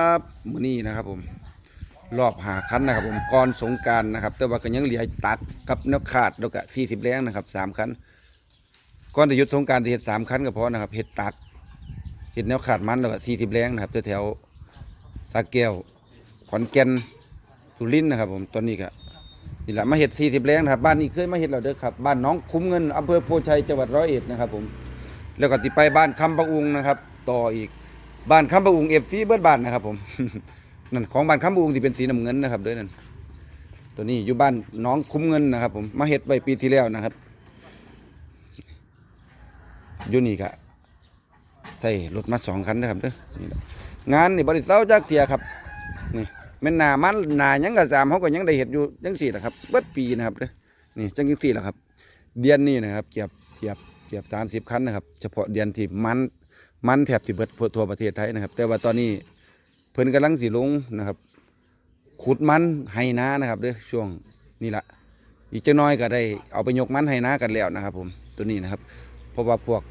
ครับมื้อนี้นะครับผมรอบหาคันนะครับผมก่อนสงการนะครับ แต่ว่าก็ยังเหลือตักกับแนวขาดแล้วก็40แรงนะครับสามคันก่อนจะหยุดสงการเฮ็ดสามคันก็พอนะครับเฮ็ดตักเฮ็ดแนวขาดมันแล้วก็40แรงนะครับแถวสระแก้วขอนแก่นสุรินทร์นะครับ ผมตอนนี้ก็นี่แหละมาเฮ็ด40แรงนะครับบ้านนี้เคยมาเฮ็ดแล้วเด้อครับบ้านน้องคุ้มเงินอำเภอโพชัยจังหวัดร้อยเอ็ดนะครับ ผมแล้วก็ติไปบ้านคำปะอุงนะครับ ต่ออีก บ้านคำประอุงเอฟซีเบิดบ้านนะครับ ผมนั่นของบ้านคำประอุงที่เป็นสีน้ำเงินนะครับเด้วยนั่นตัวนี้อยู่บ้านน้องคุ้มเงินนะครับ ผมมาเฮ็ดไว้ปีที่แล้วนะครับอยู่นี่ก็ใส่รถมาสองคันนะครับเด้อนี่งานนี่บริษัทจักเทียครับนี่แม่นนามันหนายังก็สามเขาก็ยังได้เห็ดอยู่จังสี่แหละครับเบิดปีนะครับเด้อนี่จังจังสี่แหละครับ เดือนนี้นะครับเกียบเกียบเกียบสามสิบคันนะครับ เฉพาะเดือนที่มัน มันแถบสิเบิดทั่วประเทศไทยนะครับ แต่ว่าตอนนี้เพิ่นกำลังสิลงนะครับ ขุดมันให้นานะครับเด้อช่วงนี่ละอีกจะน้อยก็ได้เอาไปยกมันให้นากันแล้วนะครับ ผมตัวนี้นะครับเพราะว่าพวก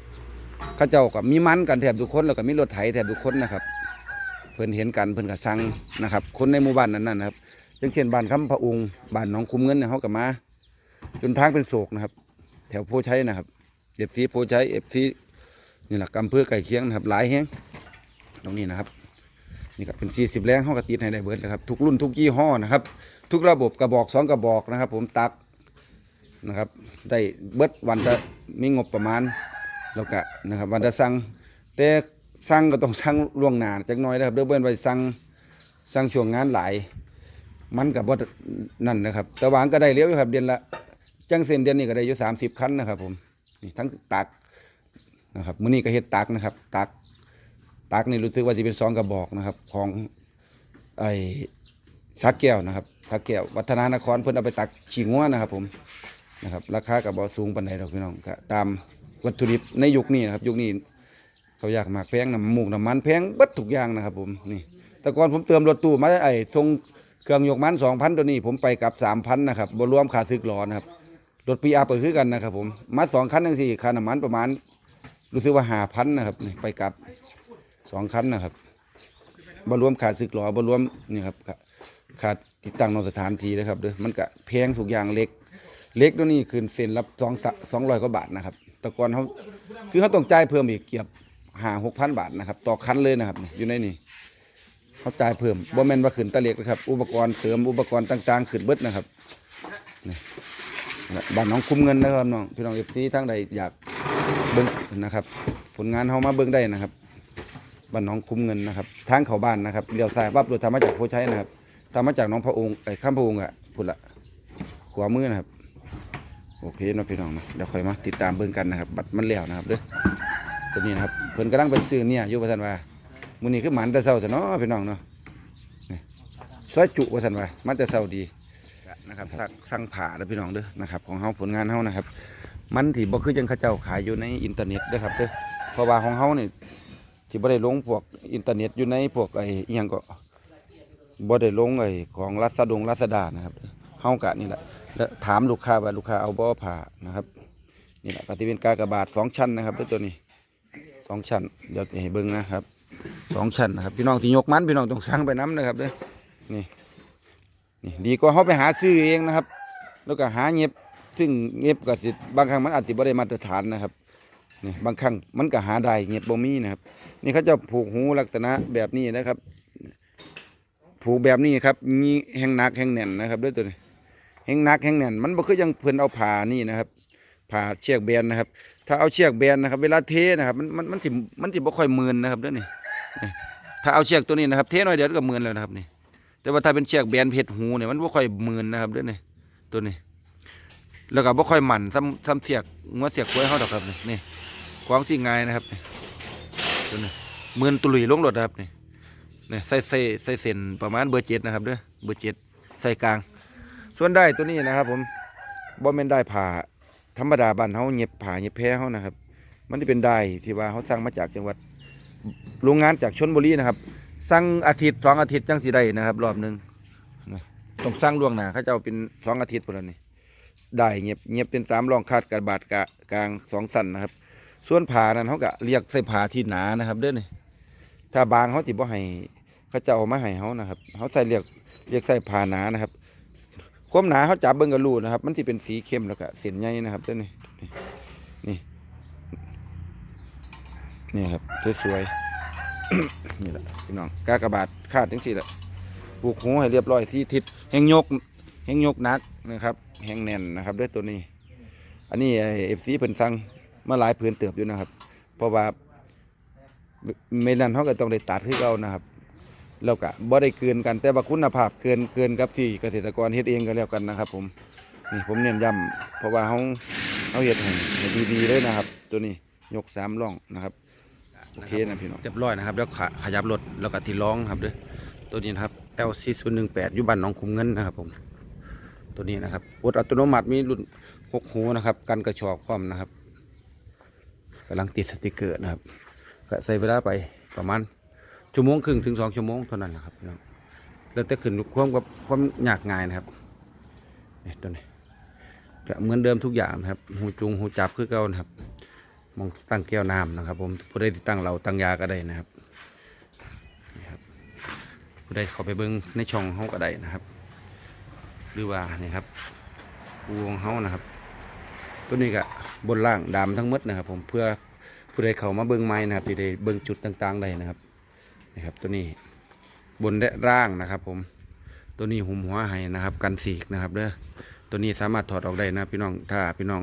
ข้าเจ้าก็มีมันกันแถบทุกคนแล้วก็มีรถไถแถบทุกคนนะครับ เพิ่นเห็นกันเพิ่นก็สั่งนะครับ คนในหมู่บ้านนั้นนะครับอย่างเช่นบ้านคำพระองค์บ้านหนองคุ้มเงินเนี่ยเขาก็มาจนทางเป็นโศกนะครับ แถวโพชัยนะครับเอฟซีโพชัยเอฟซี นี่แหละอำเภอไก่เคียงนะครับหลายแห้งตรงนี้นะครับนี่ก็เป็นสี่สิบแรงห้องกระติดให้ได้เบิร์ดนะครับทุกรุ่นทุกยี่ห้อนะครับ ทุกระบบกระบอกสองกระบอกนะครับ ผมตักนะครับ ได้เบิร์ดวันจะมีงบประมาณแล้วก็นะครับ วันจะสั่งแต่สั่งก็ต้องสั่งล่วงหน้าจักน้อยนะครับเดี๋ยวเบิ้นไปสั่งสั่งช่วงงานหลาย มันกับว่านั่นนะครับแต่วางก็ได้เลี้ยวอยู่ครับเดือนละจังเส้นเดือนนี้ก็ได้อยู่สามสิบคันนะครับ ผมนี่ทั้งตัก นะครับมื้อนี้ก็เฮ็ดตักนะครับ ตัก ตักนี่รู้สึกว่าจะเป็นซองกระบอกนะครับ ของไอ้สักแก้วนะครับสักแก้ววัฒนานครเพิ่นเอาไปตักฉีงัวนะครับ ผมนะครับ ราคาก็บ่สูงปานใดดอกพี่น้องก็ตามวัตถุดิบในยุคนี้นะครับ ยุคนี้เขาอยากมากแพงน้ำมูกน้ำมันแพงบิดทุกอย่างนะครับ ผมนี่ แต่ก่อนผมเติมรถตู้มาไอ้ทรงเครื่องยกมัน2,000ตัวนี้ ผมไปกับ3,000นนะครับบรวมค่าซึกหลอนะครับรถปีอาก็คือกันนะครับ ผมมาสองคันจังซี่ค่าน้ำมันประมาณ รู้สึกว่าหาพันนะครับนี่ไปกลับสองคันนะครับบรวมขาดสึกหรอบรวมนี่ครับขาดติดตั้งนอกสถานที่นะครับเด้อมันก็แพงทุกอย่างเล็ก เล็กตัวนี้คืนเซ็นรับสองสองร้อยกว่าบาทนะครับต่ก่อนเขาคือเขาต้องจ่ายเพิ่มอีกเกือบหาหกพันบาทนะครับ ต่อคันเลยนะครับอยู่ในนี่เขาจ่ายเพิ่มบ่แม่นว่าขึ้นตะเล็กนะครับ อุปกรณ์เสริมอุปกรณ์ต่างๆขึ้นเบิดนะครับ บ้านน้องคุ้มเงินนะครับน้องพี่น้องเอฟซีทั้งใดอยากเบิ้งนะครับผลงานเขามาเบิ้งได้นะครับบ้านน้องคุ้มเงินนะครับทางเขาบ้านนะครับเลี้ยวซ้ายปั๊บรถทำมาจากโพชัยนะครับทำมาจากน้องพระองค์ไอ้ข้ามพระองค์อะพุ่นละขวามือนะครับโอเคนะพี่น้องเนาะเดี๋ยวคอยมาติดตามเบิ้งกันนะครับ บัตรมันแล้วนะครับเด้อตัวนี้นะครับเพิ่นกำลังไปซื้อเนี่ยอยู่ว่าซั่นว่ามื้อนี้คือหมันแต่เช้าซะเนาะพี่น้องเนาะนี่ซอยจุว่าซั่นว่ามันแต่เช้าดี นะครับสั่งสั่งผ่าแล้วพี่น้องเด้อนะครับ ของเฮาผลงานเฮานะครับ มันที่บ่คือจังเขาเจ้าขายอยู่ในอินเทอร์เน็ตเด้อครับเด้อเพราะว่าของเฮานี่สิบ่ได้ลงพวกอินเทอร์เน็ตอยู่ในพวกไอ้อีหยังก็บ่ได้ลงไอ้ของรัศดงรัศดานะครับเฮากะนี่แหละแล้วถามลูกค้าว่าลูกค้าเอาบ่ผ่านะครับนี่แหละก็สิเป็นกากบาทสองชั้นนะครับเด้อตัวนี้สองชั้นเดี๋ยวให้เบิ่งนะครับสองชั้นนะครับพี่น้องที่ยกมันพี่น้องต้องสั่งไปน้นะครับเด้อนี่ นี่ดีกว่าเฮาไปหาซื้อเองนะครับ แล้วก็หาเงียบซึ่งเงียบก็สิบางครั้งมันอาจสิบ่ได้มาตรฐานนะครับนี่บางครั้งมันก็หาได้เงียบบ่มีนะครับ นี่เขาจะผูกหูลักษณะแบบนี้นะครับ ผูกแบบนี้ครับมีแห้งหนักแห้งแน่นนะครับด้วยตัวนี้แห้งหนักแห้งแน่น มันบ่คือยังเพิ่นเอาผ่านี่นะครับผ่าเชือกแบนนะครับ ถ้าเอาเชือกแบนนะครับ เวลาเทนะครับมันมันมันสิมันสิบ่ค่อยมืนนะครับด้อนี่นี่ถ้าเอาเชือกตัวนี้นะครับ เทหน่อยเดียวก็มืนแล้วนะครับนี่ แต่ว่าถ้าเป็นเชือกแบนเพชรหูเนี่ยมันบ่ค่อยมืนนะครับด้อนี่ตัวนี้ แล้วก็บ่ค่อยหมันซ้ำซ้ำเสียกงัวเสียกกล้วยเขาดอกครับนี่นี่ของที่ง่ายนะครับนี่ตัวนี้หมื่นตุลุยลงรถนะครับนี่นี่ใส่ใส่ใส่เส้นประมาณเบอร์เจ็ดนะครับเด้อเบอร์เจ็ดใส่กลาง ส่วนได้ตัวนี้นะครับ ผมบ่แม่นได้ผ่าธรรมดาบ้านเฮาเย็บผ่าเย็บแพ้เฮานะครับ มันที่เป็นได้ที่ว่าเขาสั่งมาจากจังหวัดโรงงานจากชนบุรีนะครับ สั่งอาทิตย์สองอาทิตย์จังสิได้นะครับ รอบหนึ่งต้องสั่งล่วงหน้าเขาเจ้าเป็นสองอาทิตย์พุ่นแล้วนี่ได้เงียบเงียบเป็นสามรองคาดกระบาดกะกลางสองสันนะครับ ส่วนผานั้นเขาก็เรียกใส่ผาที่หนานะครับ เด้อนี่ถ้าบางเขาติบ่ให้เขาจะเอามาให้เขานะครับเขาใส่เรียกเรียกใส่ผาหนานะครับความหนาเขาจับเบิ่งก็รู้นะครับ มันสิเป็นสีเข้มแล้วก็เส้นใหญ่นะครับตัวนี้นี่นี่ครับสวยๆ นี่แหละพี่น้องกากระบาดคาดจังสี่แหละปลูกหูให้เรียบร้อยสีทิศแหงยกแหงยกนักนะครับแหงแน่นนะครับด้วยตัวนี้ อันนี้เอฟซีเพิ่นสั่งมาหลายผืนเติบอยู่นะครับ เพราะว่าเมลันเขาก็ต้องได้ตัดคือเก่านะครับแล้วก็บ่ได้เกินกันแต่ว่าคุณภาพเกินเกินกับที่เกษตรกรเฮ็ดเองก็แล้วกันนะครับ ผมนี่ผมเน้นย้ำเพราะว่าเขาเขาเฮ็ดให้ให้ดีๆเลยนะครับ ตัวนี้ยกสามร่องนะครับ โอเคนะพี่น้องเรียบร้อยนะครับแล้วขขยับรถแล้วก็ที่ร้องนะครับเด้อตัวนี้นะครับ LC 0 1 8 อยู่บ้านหนองคุมเงินนะครับผมตัวนี้นะครับรถอัตโนมัติมีรุ่นหกหูนะครับกันกระชอกพร้อมนะครับกำลังติดสติกเกอร์นะครับก็ใส่เวลาไปประมาณชั่วโมงครึ่งถึงสองชั่วโมงเท่านั้นนะครับพี่น้องแล้วแต่ขึ้นความกับความยากง่ายนะครับนี่ตัวนี้ก็เหมือนเดิมทุกอย่างนะครับหูจุงหูจับคือเก่านะครับ มองตั้งแก้วน้ำนะครับ ผมผู้ใดที่ตั้งเราตั้งยาก็ได้นะครับนี่ครับผู้ใดเข้าไปเบิ้งในช่องเขาก็ได้นะครับ หรือว่านี่ครับปูของเฮานะครับ ตัวนี้ก็บนล่างดำทั้งมดนะครับ ผมเพื่อผู้ใดเข้ามาเบิ้งไม้นะครับที่ได้เบิ้งจุดต่างๆได้นะครับนี่ครับ ตัวนี้บนและร่างนะครับ ผมตัวนี้หุมหัวให้นะครับ กันสีกนะครับเด้อตัวนี้สามารถถอดออกได้นะพี่น้องถ้าพี่น้อง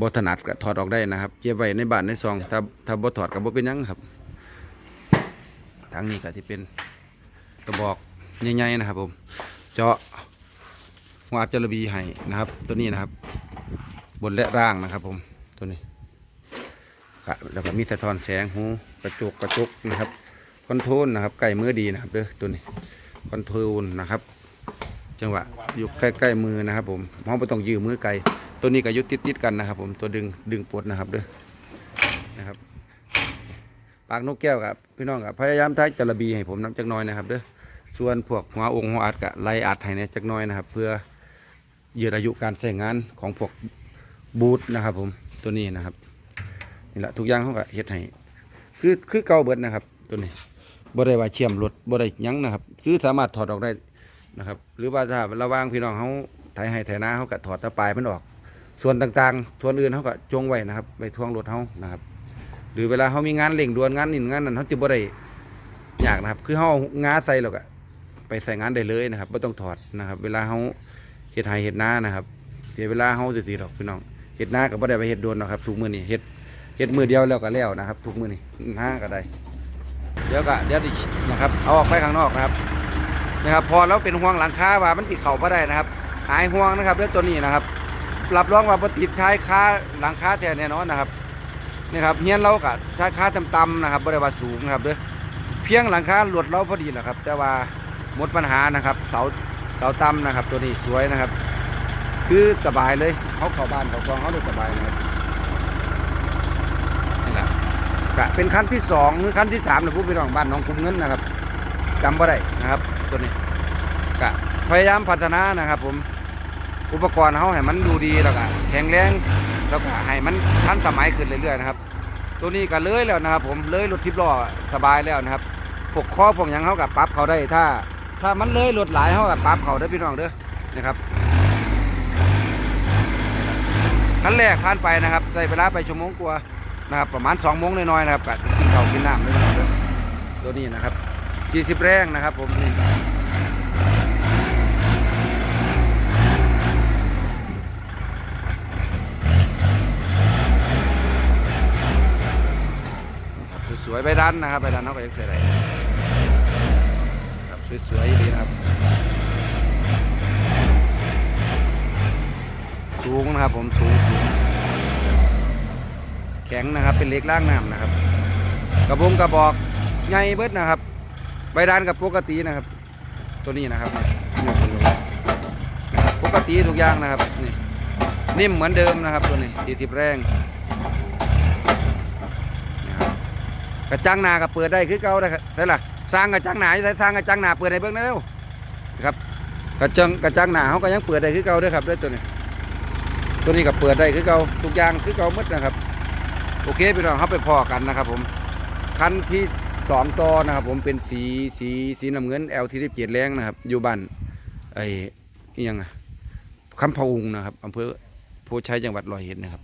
บ่ถนัดก็ถอดออกได้นะครับ เก็บไว้ในบ้านในซอง ถ้าถ้าบ่ถอดก็บ่เป็นหยังครับทางนี้ก็ที่เป็นกระบอกใหญ่ๆนะครับ ผม เจาะหัวอัดจระบีให้นะครับ ตัวนี้นะครับ บนและร่างนะครับ ผมตัวนี้แล้วก็มีสะท้อนแสงหูกระจกกระจกนะครับคอนโทรลนะครับใกล้มือดีนะครับเด้อตัวนี้คอนโทรลนะครับ จังหวะอยู่ใกล้ๆมือนะครับ ผมพราะไม่ต้องยืมมือไกล ตัวนี้ก็ยุดติดๆกันนะครับ ผมตัวดึงดึงปลดนะครับเด้อนะครับ ปากนกแก้วกับพี่น้องกับพยายามท้ายจระบีให้ผมน้ำจักน้อยนะครับเด้อส่วนพวกหัวองค์หัวอัดกับไลอัดให้เนี่ยจักน้อยนะครับ เพื่อยืดอายุการใช้งานของพวกบูทนะครับ ผมตัวนี้นะครับนี่แหละทุกอย่างเขาก็เฮ็ดให้คือคือเก่าเบิดนะครับ ตัวนี้บ่ได้ว่าเชื่อมรถบ่ได้ยังนะครับ คือสามารถถอดออกได้นะครับ หรือว่าถ้าระว่างพี่น้องเขาไถให้ไถนาเขาก็ถอดตะปลายมันออก ส่วนต่างๆส่วนอื่นเขาก็จงไว้นะครับไว้ทวงรถเขานะครับ หรือเวลาเขามีงานเร่งด่วนงานนี่งานนั้นเขาจะบ่ได้ยากนะครับ คือเขางาใส่แล้วก็ไปใส่งานได้เลยนะครับไม่ต้องถอดนะครับ เวลาเขาเฮ็ดไห้เฮ็ดนานะครับ เสียเวลาเฮาสิๆดอกพี่น้องเฮ็ดนาก็บ่ได้ไปเฮ็ดโดนหรอกครับทุกมือนี้เฮ็ดเฮ็ดมือเดียวแล้วก็แล้วนะครับ ทุกมือนี้นาก็ได้เดี๋ยวก็เดี๋ยวดินะครับเอาออกไปข้างนอกนะครับนะครับ พอแล้วเป็นห่วงหลังคาว่ามันติดเข่าบ่ได้นะครับ หายห่วงนะครับเรื่องตัวนี้นะครับ รับรองว่าบ่ติดชายค้าหลังค้าแท้แน่นอนนะครับนี่ครับเฮียนเราก็ชายคาต่ำๆนะครับบ่ได้ว่าสูงนะครับเด้อเพียงหลังค้าหลวดเราพอดีแหละครับ แต่ว่าหมดปัญหานะครับ เสาเสาต่ำนะครับ ตัวนี้สวยนะครับ คือสบายเลยเขาเข้าบ้านเขาซองเขาเลยสบายนะครับนี่แหละกะเป็นขั้นที่สองหรือขั้นที่สามนะผู้พี่น้องบ้านหน้องคุ้มเงินนะครับจำบ่ได้นะครับ ตัวนี้กะพยายามพัฒนานะครับ ผม อุปกรณ์เขาให้มันดูดีแล้วก็แข็งแรงแล้วก็ให้มันทันสมัยขึ้นเรื่อยๆนะครับ ตัวนี้ก็เลยแล้วนะครับ ผมเลยรถทิพล้อสบายแล้วนะครับพวกข้อพวกยังเขากับปรับเขาได้ถ้า ถ้ามันเลยรถหลายเขากับปรับเขาได้พี่น้องเด้อนะครับขั้นแรกผ่านไปนะครับใช้เวลาไปชั่วโมงกว่านะครับประมาณ2โมงน้อยๆนะครับก็กินข้าวกินน้ำด้วยนะครับตัวนี้นะครับ40แรงนะครับผมนี่นะครับ สวยใบดันนะครับใบดันเขาก็ยังใส่ได้ครับสวยๆดีนะครับ สูงนะครับผมสูงสูงแข็งนะครับเป็นเหล็กล่างน้ำนะครับ กระบงกระบอกใหญ่เบิดนะครับ ใบดานกับปกตินะครับ ตัวนี้นะครับนี่ปกติทุกอย่างนะครับนี่นิ่มเหมือนเดิมนะครับตัวนี้สี่สิบแรง กระจังหนาก็เปิดได้คือเก่าได้ครับแต่ละสร้างกระจังหนาใส่สร้างกระจังหนาเปิดได้เบิ่งได้เร็วนะครับกระจังกระจังหนาเขาก็ยังเปิดได้คือเก่าด้วยครับด้วยตัวนี้ ตัวนี้ก็เปิดได้คือเก่าทุกอย่างคือเก่าหมดนะครับ โอเคพี่น้องเขาไปพอกันนะครับ ผมคันที่สองต่อนะครับผมเป็นสีสีสีน้ำเงิน L47 แรงนะครับ อยู่บ้านไอ้ยังอะคำพะอุงนะครับอำเภอโพชัยจังหวัดร้อยเอ็ดนะครับ